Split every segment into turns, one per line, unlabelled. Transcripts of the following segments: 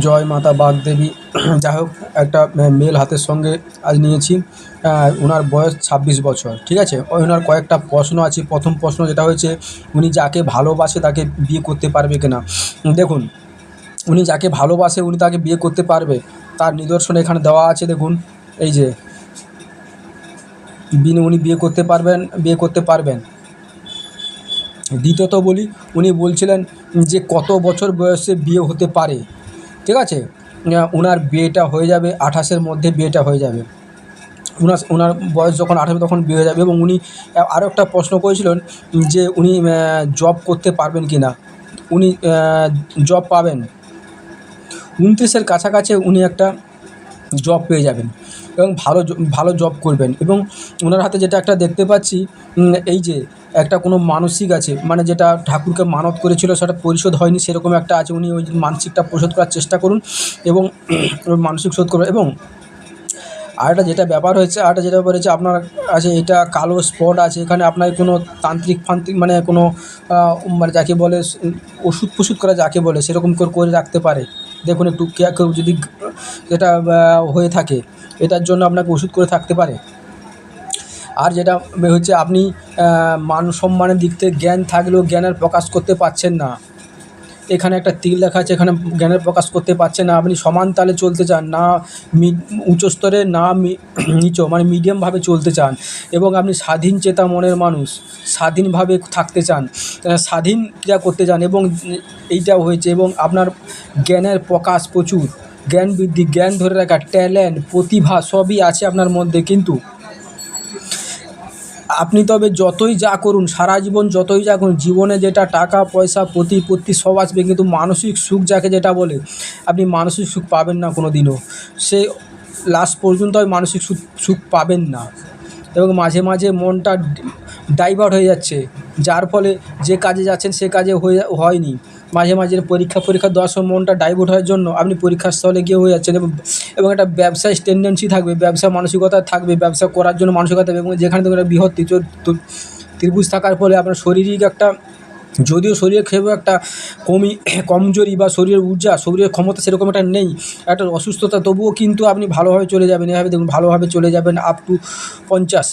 জয় মাতা বাগদেবী। যাই হোক, একটা মেল হাতের সঙ্গে আজ নিয়েছি। ওনার বয়স ছাব্বিশ বছর, ঠিক আছে? ওই ওনার কয়েকটা প্রশ্ন আছে। প্রথম প্রশ্ন যেটা হয়েছে, উনি যাকে ভালোবাসে তাকে বিয়ে করতে পারবে কি না দেখুন, উনি যাকে ভালোবাসে উনি তাকে বিয়ে করতে পারবে। তার নিদর্শন এখানে দেওয়া আছে, দেখুন। এই যে, বিন, উনি বিয়ে করতে পারবেন, বিয়ে করতে পারবেন। দ্বিতীয়ত বলি, উনি বলছিলেন যে কত বছর বয়সে বিয়ে হতে পারে? ঠিক আছে? ওনার বিয়েটা হয়ে যাবে আঠাশের মধ্যে বিয়েটা হয়ে যাবে। ওনার ওনার বয়স যখন আঠারো, তখন বিয়ে হয়ে যাবে এবং উনি আরও একটা প্রশ্ন করেছিলেন যে উনি জব করতে পারবেন কি না উনি জব পাবেন। উনত্রিশের কাছাকাছি উনি একটা জব পেয়ে যাবেন এবং ভালো ভালো জব করবেন এবং ওনার হাতে যেটা একটা দেখতে পাচ্ছি এই যে একটা কোনো মানসিক আছে মানে যেটা ঠাকুরকে মানত করেছিল সেটা পরিশোধ হয়নি সেরকম একটা আছে উনি ওই মানসিকটা পরিশোধ করার চেষ্টা করুন এবং মানসিক শোধ করুন। এবং আরেকটা যেটা ব্যাপার হয়েছে আরেকটা যেটা ব্যাপার হচ্ছে আপনার আছে এটা কালো স্পট আছে এখানে আপনার কোনো তান্ত্রিক ফান্ত্রিক মানে কোনো মানে যাকে বলে ওষুধ ফষুধ করা যাকে বলে সেরকম করে করে রাখতে পারে। দেখুন একটু কেউ যদি আহ, হয়ে থাকে এটার জন্য আপনাকে ওষুধ করে থাকতে পারে। আর যেটা হচ্ছে আপনি মান সম্মানের দিক থেকে জ্ঞান থাকলেও জ্ঞানের প্রকাশ করতে পারছেন না। এখানে একটা তিল লেখা আছে, এখানে জ্ঞানের প্রকাশ করতে পারছেন না। আপনি সমান তালে চলতে চান, না উচ্চ স্তরে, না নিচ মানে মিডিয়ামভাবে চলতে চান। এবং আপনি স্বাধীন চেতা মনের মানুষ স্বাধীনভাবে থাকতে চান স্বাধীন ক্রিয়া করতে চান এবং এইটাও হয়েছে এবং আপনার জ্ঞানের প্রকাশ প্রচুর। জ্ঞান বৃদ্ধি, জ্ঞান ধরে রাখা, ট্যালেন্ট, প্রতিভা সবই আছে আপনার মধ্যে কিন্তু। আপনি তবে যতই যা করুন, সারা জীবন যতই যা করুন, জীবনে যেটা টাকা, পয়সা প্রতিপত্তি সব আসবে, কিন্তু মানসিক সুখ যাকে যেটা বলে, আপনি মানসিক সুখ পাবেন না কোনো দিনও সে লাস্ট পর্যন্ত মানসিক সুখ সুখ পাবেন না। এবং মাঝে মাঝে মনটা ডাইভার্ট হয়ে যাচ্ছে। যার ফলে যে কাজে যাচ্ছেন, সে কাজে হয়ে, হয়নি। মাঝে মাঝে পরীক্ষা পরীক্ষা সময় মনটা ডাইভার্ট হওয়ার জন্য আপনি পরীক্ষার স্থলে গিয়ে হয়ে যাচ্ছেন এবং এবং একটা ব্যবসায় টেন্ডেন্সি থাকবে, ব্যবসা মানসিকতা থাকবে, ব্যবসা করার জন্য মানসিকতা এবং যেখানে দেখবেন একটা বৃহৎ ত্রিভুজ থাকার ফলে আপনার শারীরিক একটা, যদিও শরীরের খেয়েও একটা কমি, কমজোরি বা শরীরের ঊর্জা, শরীরের ক্ষমতা সেরকম একটা নেই, একটা অসুস্থতা তবুও কিন্তু আপনি ভালোভাবে চলে যাবেন, এভাবে দেখুন ভালোভাবে চলে যাবেন আপ টু পঞ্চাশ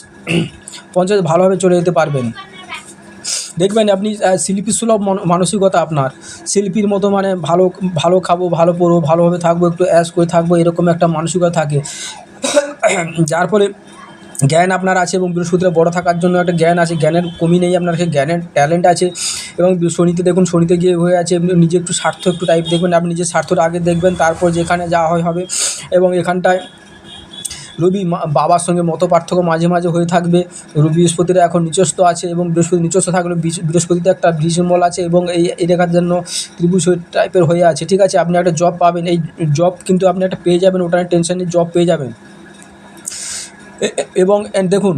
পঞ্চাশ ভালোভাবে চলে যেতে পারবেন। দেখবেন আপনি শিল্পী সুলভ মন- মানসিকতা আপনার। শিল্পীর মতো মানে ভালো ভালো খাব, ভালো পরবো, ভালোভাবে থাকব, একটু অ্যাশ করে থাকব, এরকম একটা মানসিকতা থাকে। যার ফলে জ্ঞান আপনার আছে এবং বৃহস্পতিটা বড় থাকার জন্য একটা জ্ঞান আছে। জ্ঞানের কমি নেই আপনার কাছে জ্ঞানের ট্যালেন্ট আছে এবং শনিতে দেখুন, শনিতে গিয়ে হয়ে আছে নিজে একটু স্বার্থ একটু টাইপ দেখবেন। আপনি নিজের স্বার্থটা আগে দেখবেন, তারপর যেখানে যা হয় হবে এবং এখানটায় রবি বাবার সঙ্গে মত পার্থক্য মাঝে মাঝে হয়ে থাকবে। রবি বৃহস্পতিরা এখন নিচস্থ আছে এবং বৃহস্পতি নিচস্থ থাকলে বৃহস্পতিতে একটা বৃষমল আছে এবং এই এই রেখার জন্য ত্রিভুজ টাইপের হয়ে আছে। ঠিক আছে, আপনি একটা জব পাবেন, এই জব কিন্তু আপনি একটা পেয়ে যাবেন, ওটা টেনশন জব পেয়ে যাবেন। এবং দেখুন,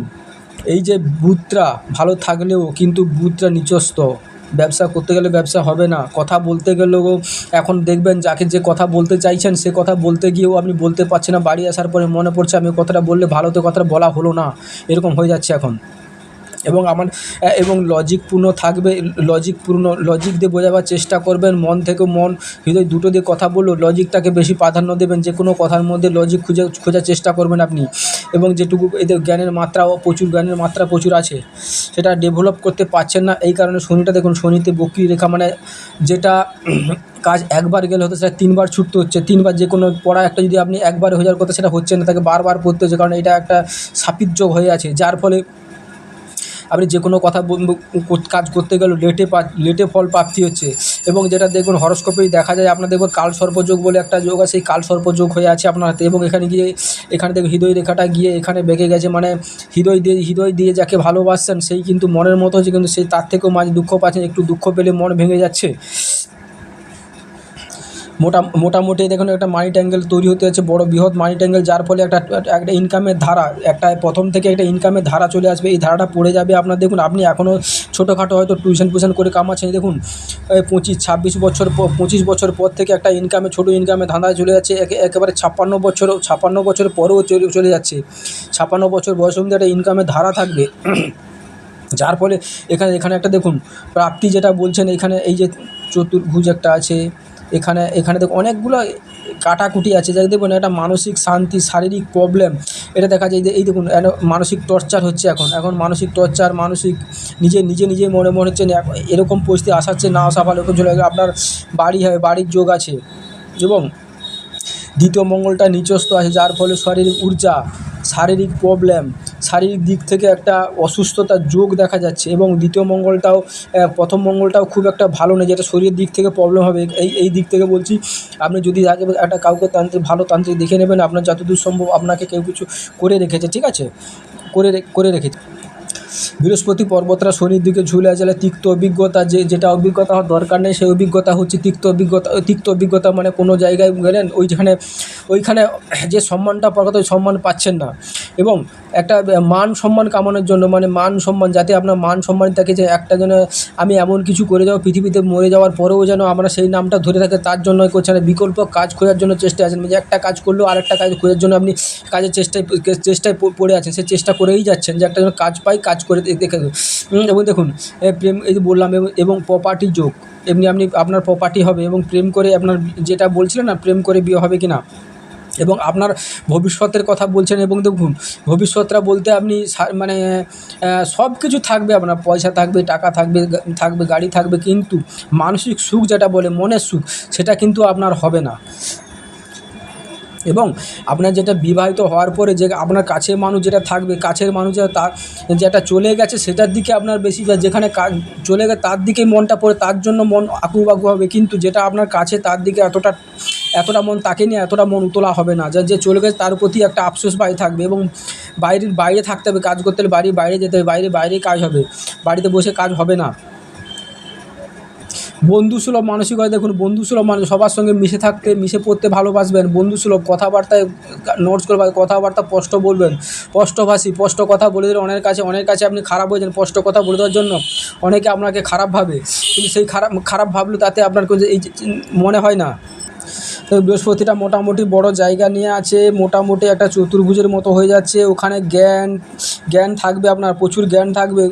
এই যে বুথরা ভালো থাকলেও কিন্তু বুথরা নিচস্ত ব্যবসা করতে গেলে ব্যবসা হবে না। কথা বলতে গেলেও এখন দেখবেন যাকে যে কথা বলতে চাইছেন, সে কথা বলতে গিয়েও আপনি বলতে পারছেন না। বাড়ি আসার পরে মনে পড়ছে, আমি কথাটা বললে ভালো, তো কথাটা বলা হলো না। এরকম হয়ে যাচ্ছে এখন। এবং আমার এবং লজিকপূর্ণ থাকবে লজিকপূর্ণ লজিক দিয়ে বোঝাবার চেষ্টা করবেন, মন থেকে মন, হৃদয় দুটো দিয়ে কথা বললেও লজিকটাকে বেশি প্রাধান্য দেবেন, যে কোনো কথার মধ্যে লজিক খুঁজে, খোঁজার চেষ্টা করবেন আপনি। এবং যেটুকু এদের জ্ঞানের মাত্রাও প্রচুর জ্ঞানের মাত্রা প্রচুর আছে, সেটা ডেভেলপ করতে পারছেন না, এই কারণে শনিটা দেখুন, শনিতে বক্রি রেখা মানে যেটা কাজ একবার গেলে হতো, সেটা তিনবার ছুটতে হচ্ছে, তিনবার যে কোনো পড়া একটা যদি আপনি একবার হয়ে যাওয়ার কথা, সেটা হচ্ছে না, তাকে বারবার পড়তে হচ্ছে, কারণ এটা একটা সাপিত যোগ হয়ে আছে, যার ফলে আপনি যে কোনো কথা কাজ করতে গেলেও লেটে লেটে ফল প্রাপ্তি হচ্ছে। এবং যেটা দেখুন হরস্কোপেই দেখা যায়, আপনার দেখবেন কাল সর্পযোগ বলে একটা যোগ আছে, সেই কাল সর্পযোগ হয়ে আছে আপনার হাতে। এবং এখানে গিয়ে, এখানে দেখুন, হৃদয় রেখাটা গিয়ে এখানে বেঁকে গেছে। মানে হৃদয় দিয়ে হৃদয় দিয়ে যাকে ভালোবাসছেন, সেই কিন্তু মনের মতো হচ্ছে, কিন্তু সেই তার থেকেও মাঝে দুঃখ পাচ্ছেন, একটু দুঃখ পেলে মন ভেঙে যাচ্ছে। মোটা, মোটামুটি দেখুন একটা মানি ট্যাঙ্গেল তৈরি হতে যাচ্ছে, বড় বৃহৎ মানি ট্যাঙ্গেল যার ফলে একটা একটা ইনকামের ধারা, একটা প্রথম থেকে একটা ইনকামের ধারা চলে আসবে, এই ধারাটা পড়ে যাবে। আপনার দেখুন, আপনি এখনও ছোটোখাটো হয়তো টিউশন ফিউশন করে কামাচ্ছেন দেখুন পঁচিশ, ছাব্বিশ বছর পঁচিশ বছর পর থেকে একটা ইনকামে ছোটো ইনকামে ধাঁধায় চলে যাচ্ছে, একে, একেবারে ছাপ্পান্ন বছর ছাপ্পান্ন বছর পরেও চলে যাচ্ছে। ছাপ্পান্ন বছর বয়স অবধি একটা ইনকামের ধারা থাকবে। যার ফলে এখানে এখানে একটা দেখুন, প্রাপ্তি যেটা বলছেন, এখানে এই যে চতুর্ভুজ একটা আছে এখানে এখানে দেখুন অনেকগুলো কাটাকুটি আছে। যাকে দেখবেন একটা মানসিক শান্তি, শারীরিক প্রবলেম এটা দেখা যায় যে, এই দেখুন মানসিক টর্চার হচ্ছে এখন। এখন মানসিক টর্চার মানসিক নিজে নিজে নিজে মনে মনে হচ্ছে এরকম পরিস্থিতি আসাচ্ছে না আসা ভালো। চলে আপনার বাড়ি হবে বাড়ির যোগ আছে। এবং দ্বিতীয় মঙ্গলটা নিচস্থ আছে, যার ফলে শারীরিক ঊর্জা, শারীরিক প্রবলেম শারীরিক দিক থেকে একটা অসুস্থতার যোগ দেখা যাচ্ছে এবং দ্বিতীয় মঙ্গলটাও প্রথম মঙ্গলটাও খুব একটা ভালো নেই যেটা শরীরের দিক থেকে প্রবলেম হবে। এই এই দিক থেকে বলছি, আপনি যদি আগে একটা কাউকে তান্ত্রিক, ভালো তান্ত্রিক দেখে নেবেন, আপনার যতদূর সম্ভব আপনাকে কেউ কিছু করে রেখেছে, ঠিক আছে? করে করে রেখেছে। বৃহস্পতি পর্বতরা শনির দিকে ঝুলে আছে তিক্ত অভিজ্ঞতা যে, যেটা অভিজ্ঞতা হওয়ার দরকার নেই, সেই অভিজ্ঞতা হচ্ছে তিক্ত অভিজ্ঞতা তিক্ত অভিজ্ঞতা মানে কোনো জায়গায় গেলেন, ওইখানে ওইখানে যে সম্মানটা পাওয়ার কথা সম্মান পাচ্ছেন না। এবং একটা মান সম্মান কামানোর জন্য মানে মান সম্মান, যাতে আপনার মান সম্মান থাকে যে একটা যেন আমি এমন কিছু করে যাব, পৃথিবীতে মরে যাওয়ার পরেও যেন আমরা সেই নামটা ধরে থাকে, তার জন্য করছেন বিকল্প কাজ খোঁজার জন্য চেষ্টা আছেন। যে একটা কাজ করলেও আরেকটা কাজ খোঁজার জন্য আপনি কাজের চেষ্টায় চেষ্টায় পড়ে আছেন। সে চেষ্টা করেই যাচ্ছেন যে একটা যেন কাজ পাই, কাজ করে দেখে এবং দেখুন প্রেম, এই যে বললাম, এবং- এবং প্রপার্টি যোগ। এমনি আপনি, আপনার প্রপার্টি হবে এবং প্রেম করে আপনার, যেটা বলছিলেন না, প্রেম করে বিয়ে হবে কি না এবং আপনার ভবিষ্যতের কথা বলছেন এবং দেখুন, ভবিষ্যৎটা বলতে আপনি মানে সব কিছু থাকবে, আপনার পয়সা থাকবে, টাকা থাকবে থাকবে, গাড়ি থাকবে, কিন্তু মানসিক সুখ যেটা বলে, মনের সুখ, সেটা কিন্তু আপনার হবে না। এবং আপনার যেটা বিবাহিত হওয়ার পরে যে আপনার কাছের মানুষ যেটা থাকবে, কাছের মানুষ যেটা তার, যেটা চলে গেছে, সেটার দিকে আপনার বেশি যেখানে চলে গেছে, তার দিকে মনটা পড়ে, তার জন্য মন আকুবাকু হবে, কিন্তু যেটা আপনার কাছে, তার দিকে এতটা এতটা মন তাকে নিয়ে এতটা মন উতলা হবে না। যা যে চলে গেছে তার প্রতি একটা আফসোস বাড়ি থাকবে এবং বাইরের, বাইরে থাকতে হবে, কাজ করতে হলে বাড়ির বাইরে যেতে হবে, বাইরে, বাইরেই কাজ হবে। বাড়িতে বসে কাজ হবে না। বন্ধুসুলভ মানসিকতা দেখুন বন্ধুসুলভ মানুষ সবার সঙ্গে মিশে থাকতে, মিশে পড়তে ভালোবাসবেন। বন্ধুসুলভ কথাবার্তায় নোটস করে বা- কথাবার্তা স্পষ্ট বলবেন। স্পষ্টভাষী স্পষ্ট কথা বলে দিলে অনেকের কাছে অনেকের কাছে আপনি খারাপ হয়ে যান স্পষ্ট কথা বলে দেওয়ার জন্য। অনেকে আপনাকে খারাপ ভাবে, কিন্তু সেই খারাপ খারাপ ভাবলে তাতে আপনার কোনো এই মনে হয় না। বৃহস্পতিটা মোটামুটি বড় জায়গা নিয়ে আছে, মোটামুটি একটা চতুর্ভুজের মতো হয়ে যাচ্ছে, ওখানে জ্ঞান জ্ঞান থাকবে আপনার, প্রচুর জ্ঞান থাকবে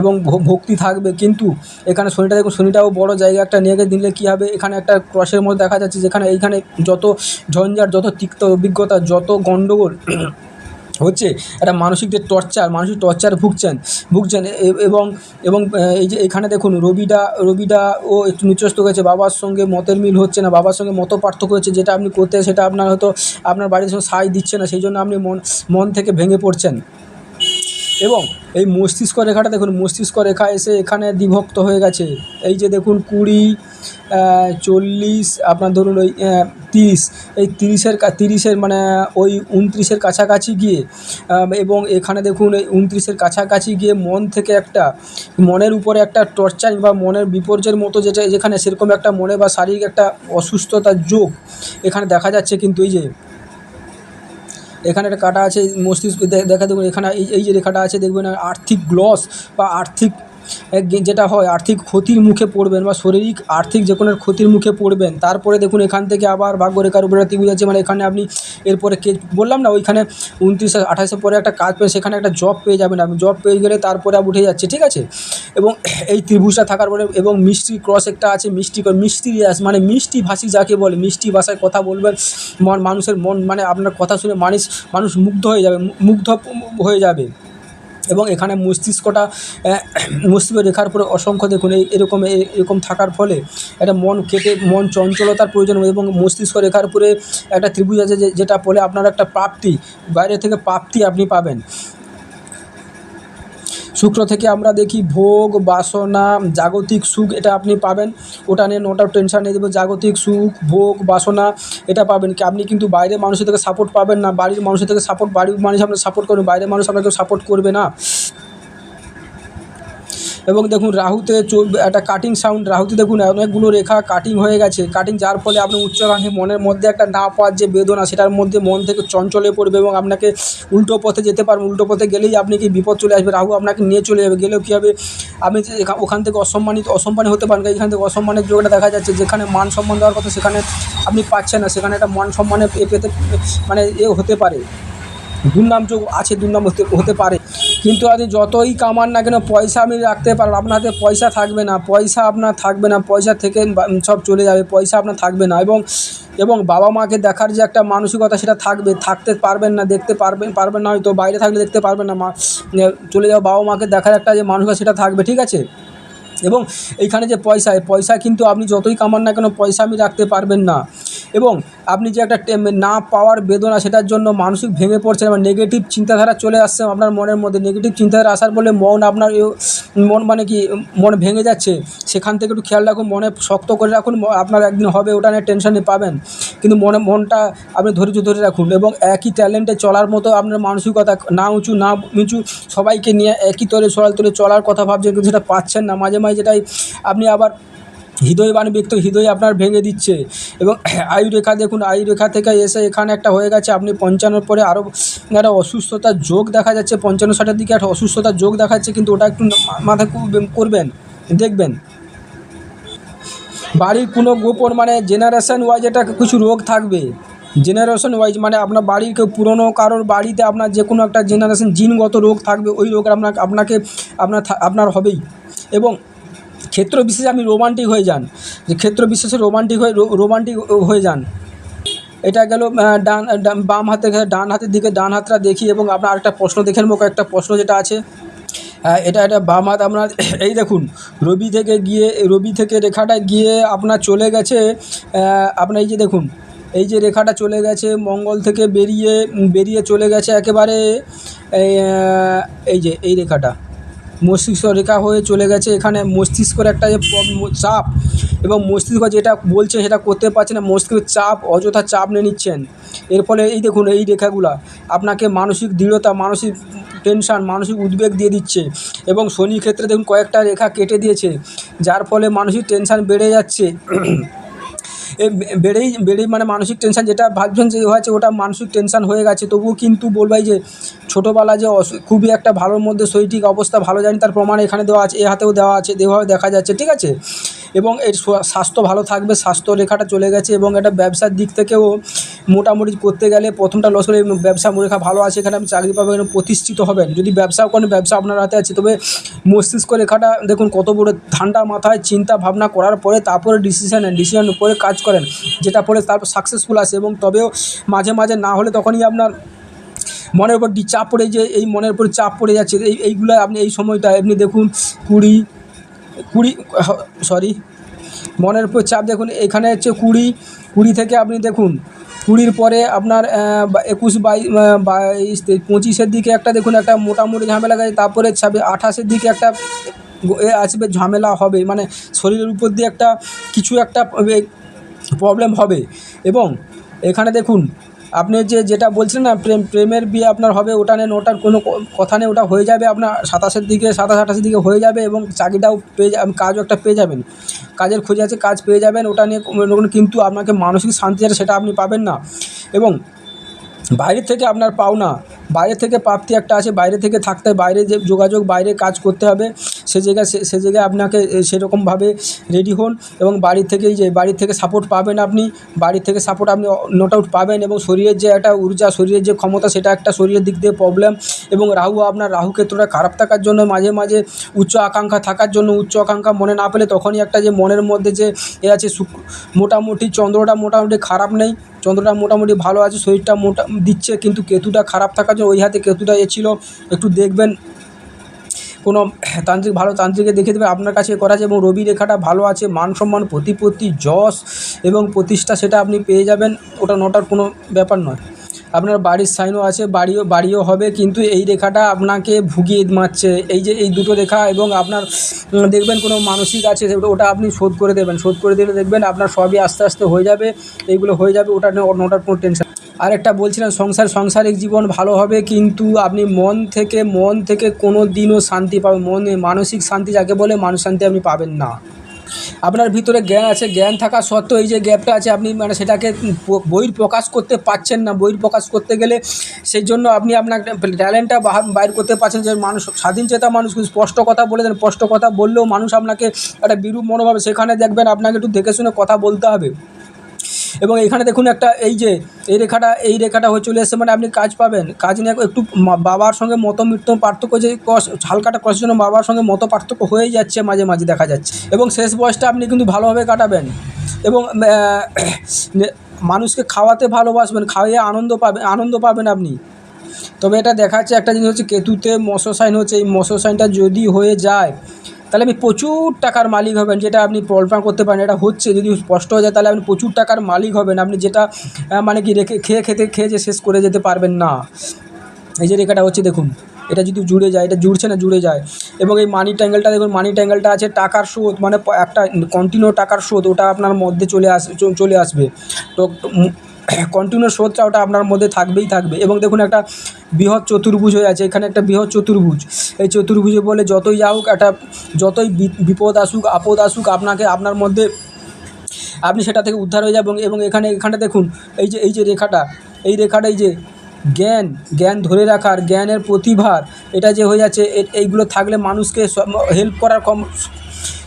এবং ভক্তি থাকবে। কিন্তু এখানে শনিটা, দেখুন, শনিটাও বড় জায়গা, একটা নিয়ে দিলে কী হবে? এখানে একটা ক্রসের মধ্যে দেখা যাচ্ছে, যেখানে, এইখানে যত ঝঞ্ঝাট, যত তিক্ত অভিজ্ঞতা, যত গণ্ডগোল হচ্ছে একটা মানসিক যে টর্চার, মানসিক টর্চার ভুগছেন ভুগছেন এবং এবং এই যে এখানে দেখুন রবিডা রবিডা ও একটু নিচস্ত হয়েছে, বাবার সঙ্গে মতের মিল হচ্ছে না, বাবার সঙ্গে মত পার্থক্য হচ্ছে, যেটা আপনি করতে, সেটা আপনার হয়তো আপনার বাড়ির সঙ্গে সাই দিচ্ছে না, সেই জন্য আপনি মন মন থেকে ভেঙে পড়ছেন। এবং এই মস্তিষ্ক রেখাটা দেখুন, মস্তিষ্ক রেখা এসে এখানে বিভক্ত হয়ে গেছে। এই যে দেখুন কুড়ি চল্লিশ, আপনার ধরুন ওই তিরিশ। এই তিরিশের তিরিশের মানে ওই উনত্রিশের কাছাকাছি গিয়ে এবং এখানে দেখুন এই উনত্রিশের কাছাকাছি গিয়ে মন থেকে একটা, মনের উপরে একটা টর্চার বা মনের বিপর্যয়ের মতো যেটা, যেখানে সেরকম একটা মনে বা শারীরিক একটা অসুস্থতার যোগ এখানে দেখা যাচ্ছে কিন্তু এই যে, এখানে একটা কাটা আছে, মস্তিষ্ক দেখা দেখুন এখানে এই যে রেখাটা আছে, দেখবেন আর্থিক লস বা আর্থিক যেটা হয়, আর্থিক ক্ষতির মুখে পড়বেন বা শারীরিক, আর্থিক যে কোনো ক্ষতির মুখে পড়বেন। তারপরে দেখুন এখান থেকে আবার ভাগ্যরেখার উপরে ত্রিভুজ আছে মানে এখানে আপনি এরপরে কে, বললাম না, ওইখানে উনত্রিশ আঠাশের পরে একটা কাজ পেয়ে, সেখানে একটা জব পেয়ে যাবেন আপনি। জব পেয়ে গেলে তারপরে উঠে যাচ্ছে, ঠিক আছে? এবং এই ত্রিভুজটা থাকার পরে, এবং মিষ্টি ক্রস একটা আছে, মিষ্টি মিষ্টি রিয়াস মানে মিষ্টি ভাষী যাকে বলে, মিষ্টি ভাষায় কথা বলবেন, মন, মানুষের মন মানে আপনার কথা শুনে মানুষ মানুষ মুগ্ধ হয়ে যাবে মুগ্ধ হয়ে যাবে। এবং এখানে মস্তিষ্কটা মস্তিষ্ক রেখার পরে অসংখ্য দেখুন, এই এরকম এরকম থাকার ফলে একটা মন কেটে, মন চঞ্চলতার প্রয়োজন এবং মস্তিষ্ক রেখার পরে একটা ত্রিভুজ আছে যেটা বলে আপনার একটা প্রাপ্তি, বাইরে থেকে প্রাপ্তি আপনি পাবেন। শুক্র থেকে আমরা দেখি ভোগ, বাসনা, জাগতিক সুখ এটা আপনি পাবেন। ওটা নিয়ে নোটা টেনশন নিয়ে দেবো জাগতিক সুখ, ভোগ, বাসনা এটা পাবেন কি? আপনি কিন্তু বাইরের মানুষের থেকে সাপোর্ট পাবেন না, বাড়ির মানুষের থেকে সাপোর্ট বাড়ির মানুষ আপনার সাপোর্ট করবে, বাইরের মানুষ আপনাকে সাপোর্ট করবে না। এবং দেখুন রাহুতে একটা কাটিং সাউন্ড রাহুতে দেখুন অনেকগুলো রেখা কাটিং হয়ে গেছে। কাটিং যার ফলে আপনি উচ্চাকাঙ্ক্ষী মনের মধ্যে একটা না পাওয়ার যে বেদনা, সেটার মধ্যে মন থেকে চঞ্চলে পড়বে এবং আপনাকে উল্টো পথে যেতে পারবেন উল্টো পথে গেলেই আপনি কি বিপদ চলে আসবে? রাহু আপনাকে নিয়ে চলে যাবে। গেলেও কী হবে? আপনি ওখান থেকে অসম্মানিত অসম্মানী হতে পারেন। এখান থেকে অসম্মানের যোগটা দেখা যাচ্ছে, যেখানে মান সম্মান দেওয়ার কথা সেখানে আপনি পাচ্ছেন না। সেখানে একটা মান সম্মানে পেতে মানে এ হতে পারে। দুর্নাম যোগ আছে দুর্নাম হতে হতে পারে। কিন্তু আপনি যতই কামান না কেন, পয়সা আমি রাখতে পারব আপনার হাতে পয়সা থাকবে না, পয়সা আপনার থাকবে না, পয়সা থেকে সব চলে যাবে, পয়সা আপনার থাকবে না। এবং এবং বাবা মাকে দেখার যে একটা মানসিকতা, সেটা থাকবে। থাকতে পারবেন না, দেখতে পারবেন পারবেন না, হয়তো বাইরে থাকলে দেখতে পারবেন না মা। চলে যাওয়া বাবা মাকে দেখার একটা যে মানসিকতা, সেটা থাকবে, ঠিক আছে? এবং এইখানে যে পয়সা পয়সা কিন্তু আপনি যতই কামান না কেন পয়সা আপনি রাখতে পারবেন না। এবং আপনি যে একটা না পাওয়ার বেদনা সেটার জন্য মানসিক ভেঙে পড়ছেন বা নেগেটিভ চিন্তাধারা চলে আসছে আপনার মনের মধ্যে। নেগেটিভ চিন্তাধারা আসার ফলে মন আপনার মন মানে কি, মন ভেঙে যাচ্ছে। সেখান থেকে একটু খেয়াল রাখুন, মনে শক্ত করে রাখুন আপনার একদিন হবে ওটা নিয়ে টেনশনে পাবেন। কিন্তু মনে, মনটা আপনি ধৈর্য ধরে রাখুন এবং একই ট্যালেন্টে চলার মতো আপনার মানসিকতা না উঁচু, না নিচু সবাইকে নিয়ে একই তলে, সরাল তলে চলার কথা ভাবছেন কিন্তু সেটা পাচ্ছেন না। মাঝে মাঝে যেটাই আপনি আবার হৃদয়বান ব্যক্তি, হৃদয় আপনার ভেঙে দিচ্ছে। এবং আয়ু রেখা দেখুন, আয়ু রেখা থেকে এসে এখানে একটা হয়ে গেছে, আপনি পঞ্চান্নর পরে আরও একটা অসুস্থতার যোগ দেখা যাচ্ছে, পঞ্চান্ন, ষাটের দিকে একটা অসুস্থতার যোগ দেখাচ্ছে কিন্তু ওটা একটু মা- মাথায় কু- করবেন, দেখবেন। বাড়ির কোনো গোপন মানে জেনারেশন ওয়াইজ এটা কিছু রোগ থাকবে। জেনারেশন ওয়াইজ মানে আপনার বাড়ির কেউ পুরনো কারোর বাড়িতে আপনার যে কোনো একটা জেনারেশন জিনগত রোগ থাকবে, ওই রোগ আপনার আপনাকে আপনার আপনার হবেই। এবং ক্ষেত্র বিশেষে আপনি রোমান্টিক হয়ে যান। যে ক্ষেত্র বিশেষে রোমান্টিক হয়ে রোমান্টিক হয়ে যান। এটা গেল ডান বাম হাতের, ডান হাতের দিকে ডান হাতটা দেখি এবং আপনার আরেকটা প্রশ্ন দেখে নেব একটা প্রশ্ন যেটা আছে। এটা এটা বাম হাত আপনার, এই দেখুন, রবি থেকে গিয়ে, রবি থেকে রেখাটা গিয়ে আপনার চলে গেছে আপনার এই যে দেখুন, এই যে রেখাটা চলে গেছে, মঙ্গল থেকে বেরিয়ে বেরিয়ে চলে গেছে একেবারে এই যে, এই রেখাটা। মস্তিষ্ক রেখা হয়ে চলে গেছে। এখানে মস্তিষ্কের একটা যে চাপ এবং মস্তিষ্ক যেটা বলছে সেটা করতে পারছে না, মস্তিষ্কের চাপ অযথা চাপ নিয়ে নিচ্ছেন। এর ফলে এই দেখুন, এই রেখাগুলা আপনাকে মানসিক দৃঢ়তা, মানসিক টেনশান মানসিক উদ্বেগ দিয়ে দিচ্ছে। এবং শনির ক্ষেত্রে দেখুন, কয়েকটা রেখা কেটে দিয়েছে, যার ফলে মানসিক টেনশান বেড়ে যাচ্ছে। বেড়েই বেড়েই মানে মানসিক টেনশান যেটা ভাবছেন যে হয়েছে, ওটা মানসিক টেনশান হয়ে গেছে। তবুও কিন্তু বলবাই যে ছোটোবেলা যে খুবই একটা ভালোর মধ্যে শৈঠিক অবস্থা, ভালো জানি, তার প্রমাণ এখানে দেওয়া আছে, এ হাতেও দেওয়া আছে দেওয়া দেখা যাচ্ছে, ঠিক আছে? এবং এর স্বাস্থ্য ভালো থাকবে, স্বাস্থ্য রেখাটা চলে গেছে এবং এটা ব্যবসার দিক থেকেও মোটামুটি করতে গেলে প্রথমটা লস হলে ব্যবসা রেখা ভালো আছে, এখানে আপনি চাকরি পাবেন প্রতিষ্ঠিত হবেন। যদি ব্যবসাও করেন ব্যবসা আপনার হাতে আছে, তবে মস্তিষ্ক রেখাটা দেখুন কত বড় ঠান্ডা মাথায় চিন্তা ভাবনা করার পরে তারপরে ডিসিশন নেন ডিসিশন করে কাজ করেন, যেটা পরে তারপর সাকসেসফুল আসে এবং তবেও মাঝে মাঝে না হলে তখনই আপনার মনের উপর চাপ পড়ে যে, এই মনের উপর চাপ পড়ে যাচ্ছে, এই, এইগুলো আপনি এই সময়টা আপনি দেখুন কুড়ি কুড়ি সরি মনের উপর চাপ দেখুন। এখানে হচ্ছে কুড়ি কুড়ি থেকে আপনি দেখুন, কুড়ির পরে আপনার একুশ বাই বাইশ পঁচিশের দিকে একটা দেখুন, একটা মোটামুটি ঝামেলা গেছে তারপরে ছাব্বিশ, আঠাশের দিকে একটা এ আসবে, ঝামেলা হবে। মানে শরীরের উপর দিয়ে একটা কিছু একটা প্রবলেম হবে। এবং এখানে দেখুন আপনি যে যেটা বলছেন না, প্রেম, প্রেমের বিয়ে আপনার হবে, ওটা নেন, ওটার কোনো কথা নেই, ওটা হয়ে যাবে আপনার সাতাশের দিকে, সাতাশ, আঠাশের দিকে হয়ে যাবে এবং চাকরিটাও পেয়ে কাজও একটা পেয়ে যাবেন। কাজের খোঁজে আছে, কাজ পেয়ে যাবেন, ওটা নিয়ে কোনো- কিন্তু আপনাকে মানসিক শান্তি যেটা সেটা আপনি পাবেন না। এবং বাইরের থেকে আপনার পাওনা বাইরে থেকে প্রাপ্তি একটা আছে, বাইরে থেকে থাকতে বাইরে যে যোগাযোগ, বাইরে কাজ করতে হবে, সে জায়গায় সে জায়গায় আপনাকে সেরকমভাবে রেডি হন এবং বাড়ি থেকেই যে, বাড়ি থেকে সাপোর্ট পাবেন আপনি, বাড়ি থেকে সাপোর্ট আপনি নোট আউট পাবেন এবং শরীরের যে একটা ঊর্জা, শরীরের যে ক্ষমতা, সেটা একটা শরীরের দিক দিয়ে প্রবলেম এবং রাহু আপনার, রাহু ক্ষেত্রটা খারাপ থাকার জন্য, মাঝে মাঝে উচ্চ আকাঙ্ক্ষা থাকার জন্য, উচ্চ আকাঙ্ক্ষা মনে না পেলে তখনই একটা যে মনের মধ্যে যে এ আছে মোটামুটি চন্দ্রটা মোটামুটি খারাপ নেই, চন্দ্রটা মোটামুটি ভালো আছে, শরীরটা মোটা, দিচ্ছে, কিন্তু কেতুটা খারাপ থাকার জন্য ওই হাতে কেতুটা এ ছিল, একটু দেখবেন। কোনো তান্ত্রিক, ভালো তান্ত্রিককে দেখে দেবে আপনার কাছে করা আছে এবং রবি রেখাটা ভালো আছে, মান সম্মান, প্রতিপত্তি, যশ এবং প্রতিষ্ঠা সেটা আপনি পেয়ে যাবেন, ওটা নটার কোনো ব্যাপার নয়। আপনার বাড়ির সাইনও আছে, বাড়িও বাড়িও হবে, কিন্তু এই রেখাটা আপনাকে ভুগিয়ে মারছে। এই যে, এই দুটো রেখা এবং আপনার দেখবেন কোনো মানসিক আছে ওটা আপনি শোধ করে দেবেন, শোধ করে দিলে দেখবেন আপনার সবই আস্তে আস্তে হয়ে যাবে, এইগুলো হয়ে যাবে, ওটা নিয়ে ওটার কোনো টেনশন আর একটা বলছিলাম, সংসার সাংসারিক জীবন ভালো হবে, কিন্তু আপনি মন থেকে মন থেকে কোনো দিনও শান্তি পাবেন, মনে মানসিক শান্তি যাকে বলে, মানুষ শান্তি আপনি পাবেন না। আপনার ভিতরে জ্ঞান আছে, জ্ঞান থাকা সত্ত্বেও এই যে গ্যাপটা আছে, আপনি মানে সেটাকে বহির প্রকাশ করতে পারছেন না, বহির প্রকাশ করতে গেলে সেই জন্য আপনি আপনার ট্যালেন্টটা বাইর করতে পারছেন যে মানুষ, স্বাধীন চেতা মানুষ স্পষ্ট কথা বলে দেন, স্পষ্ট কথা বললেও মানুষ আপনাকে একটা বিরূপ মনোভাবে, সেখানে দেখবেন আপনাকে একটু দেখে শুনে কথা বলতে হবে। এবং এখানে দেখুন একটা এই যে, এই রেখাটা এই রেখাটা হয়ে চলে এসছে মানে আপনি কাজ পাবেন। কাজ নিয়ে একটু বাবার সঙ্গে মত মৃত্যু পার্থক্য যে কস, হালকাটা কষের জন্য বাবার সঙ্গে মত পার্থক্য হয়েই যাচ্ছে মাঝে মাঝে দেখা যাচ্ছে। এবং শেষ বয়সটা আপনি কিন্তু ভালোভাবে কাটাবেন। এবং মানুষকে খাওয়াতে ভালোবাসবেন খাওয়াইয়ে আনন্দ পাবেন আনন্দ পাবেন আপনি। তবে এটা দেখাচ্ছে একটা জিনিস হচ্ছে কেতুতে মশো সাইন হচ্ছে। এই মশো সাইনটা যদি হয়ে যায় তাহলে আপনি প্রচুর টাকার মালিক হবেন, যেটা আপনি কল্পনা করতে পারেন, এটা হচ্ছে। যদি স্পষ্ট হয়ে যায়, তাহলে আপনি প্রচুর টাকার মালিক হবেন। আপনি যেটা মানে কি রেখে, খেয়ে খেতে, খেয়ে যে শেষ করে যেতে পারবেন না। এই যে রেখাটা হচ্ছে, দেখুন, এটা যদি জুড়ে যায়, এটা জুড়ছে না, জুড়ে যায়। এবং এই মানি ট্যাঙ্গেলটা দেখুন মানি ট্যাঙ্গেলটা আছে, টাকার স্রোত মানে একটা কন্টিনিউ টাকার স্রোত, ওটা আপনার মধ্যে চলে আস চলে আসবে। তো কন্টিনিউ স্রোতটা ওটা আপনার মধ্যে থাকবেই থাকবে। এবং দেখুন একটা বৃহৎ চতুর্ভুজ হয়ে আছে, এখানে একটা বৃহৎ চতুর্ভুজ। এই চতুর্ভুজে বলে যতই যা হোক একটা যতই বিপদ আসুক, আপদ আসুক, আপনাকে আপনার মধ্যে আপনি সেটা থেকে উদ্ধার হয়ে যাবেন। এবং এখানে এখানে দেখুন, এই যে এই যে রেখাটা, এই রেখাটা এই যে জ্ঞান জ্ঞান ধরে রাখার, জ্ঞানের প্রতিভার, এটা যে হয়ে যাচ্ছে এইগুলো থাকলে মানুষকে হেল্প করার কম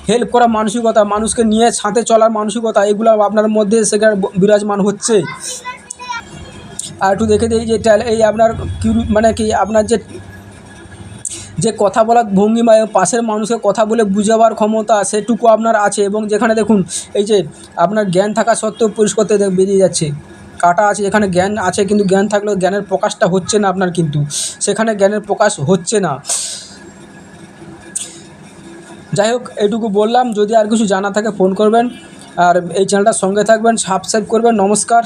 হেল্প করার মানসিকতা, মানুষকে নিয়ে ছাঁতে চলার মানসিকতা, এগুলো আপনার মধ্যে সেখানে বিরাজমান হচ্ছে। আর একটু দেখে দিই যে এই আপনার মানে কি আপনার যে যে কথা বলার ভঙ্গিমা এবং পাশের মানুষকে কথা বলে বুঝাবার ক্ষমতা সেটুকু আপনার আছে এবং যেখানে দেখুন, এই যে আপনার জ্ঞান থাকা সত্ত্বেও পরিষ্কারতে বেরিয়ে যাচ্ছে। কাটা আছে এখানে জ্ঞান আছে কিন্তু জ্ঞান থাকলেও জ্ঞানের প্রকাশটা হচ্ছে না আপনার কিন্তু। সেখানে জ্ঞানের প্রকাশ হচ্ছে না। যাই হোক, এটুকু বললাম, যদি আর কিছু জানা থাকে ফোন করবেন। আর এই চ্যানেলটার সঙ্গে থাকবেন সাবস্ক্রাইব করবেন, নমস্কার।